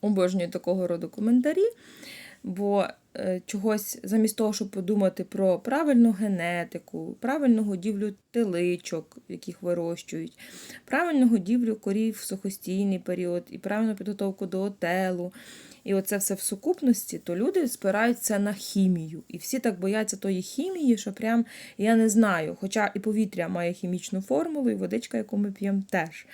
обожнюю такого роду коментарі, бо е, чогось замість того, щоб подумати про правильну генетику, правильну годівлю теличок, яких вирощують, правильну годівлю корів в сухостійний період і правильну підготовку до отелу. І оце все в сукупності, то люди спираються на хімію. І всі так бояться тої хімії, що прям я не знаю. Хоча і повітря має хімічну формулу, і водичка, яку ми п'ємо, теж.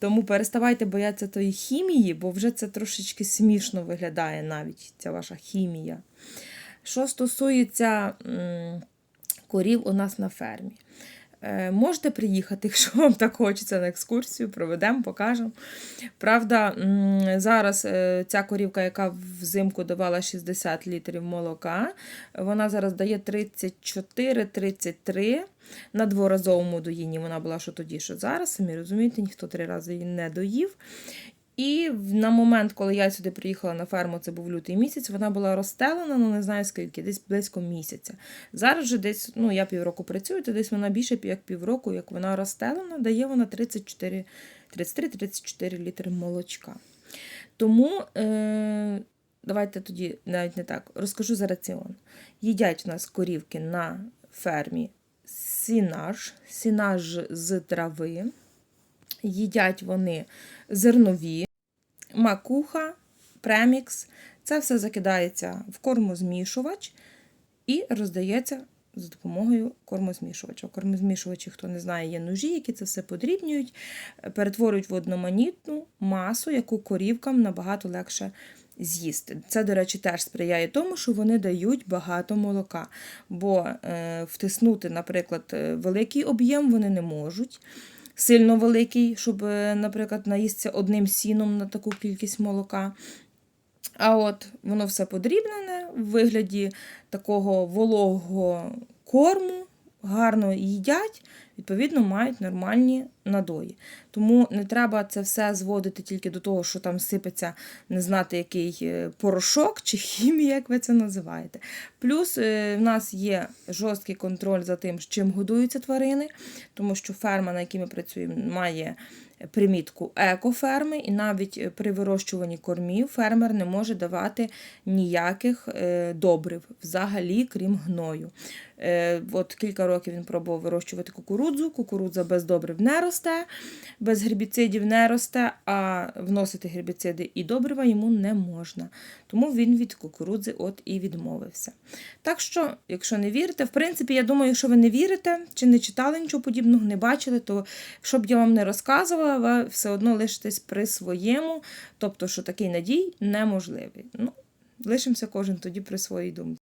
Тому переставайте боятися тої хімії, бо вже це трошечки смішно виглядає навіть ця ваша хімія. Що стосується корів у нас на фермі. Е, Можете приїхати, якщо вам так хочеться на екскурсію, проведемо, покажемо. Правда, зараз е, ця корівка, яка взимку давала 60 літрів молока, вона зараз дає 34-33 на дворазовому доїнні. Вона була що тоді, що зараз. Самі розумієте, ніхто три рази її не доїв. І на момент, коли я сюди приїхала на ферму, це був лютий місяць, вона була розстелена, ну не знаю скільки, десь близько місяця. Зараз же десь, ну я півроку працюю, то десь вона більше як півроку, як вона розстелена, дає вона 33-34 літри молочка. Тому е, давайте тоді навіть не так, розкажу за раціон. Їдять в нас корівки на фермі сінаж, сінаж з трави. Їдять вони зернові, макуха, премікс. Це все закидається в кормозмішувач і роздається за допомогою кормозмішувача. Кормозмішувачі, хто не знає, є ножі, які це все подрібнюють, перетворюють в одноманітну масу, яку корівкам набагато легше з'їсти. Це, до речі, теж сприяє тому, що вони дають багато молока. Бо е, втиснути, наприклад, е, великий об'єм вони не можуть сильно великий, щоб, е, наприклад, наїстися одним сіном на таку кількість молока. А от воно все подрібнене в вигляді такого вологого корму, гарно їдять, відповідно, мають нормальні надої. Тому не треба це все зводити тільки до того, що там сипеться не знати, який е, порошок чи хімія, як ви це називаєте. Плюс е, в нас є жорсткий контроль за тим, з чим годуються тварини, тому що ферма, на якій ми працюємо, має примітку екоферми, і навіть е, при вирощуванні кормів фермер не може давати ніяких добрив, взагалі, крім гною. От кілька років він пробував вирощувати кукурудзу. Кукурудза без добрив не росте, без гербіцидів не росте, а вносити гербіциди і добрива йому не можна. Тому він від кукурудзи от і відмовився. Так що, якщо не вірите, в принципі, я думаю, якщо ви не вірите чи не читали нічого подібного, не бачили, то що б я вам не розказувала, ви все одно лишитесь при своєму, тобто, що такий надій неможливий. Ну, лишимося кожен тоді при своїй думці.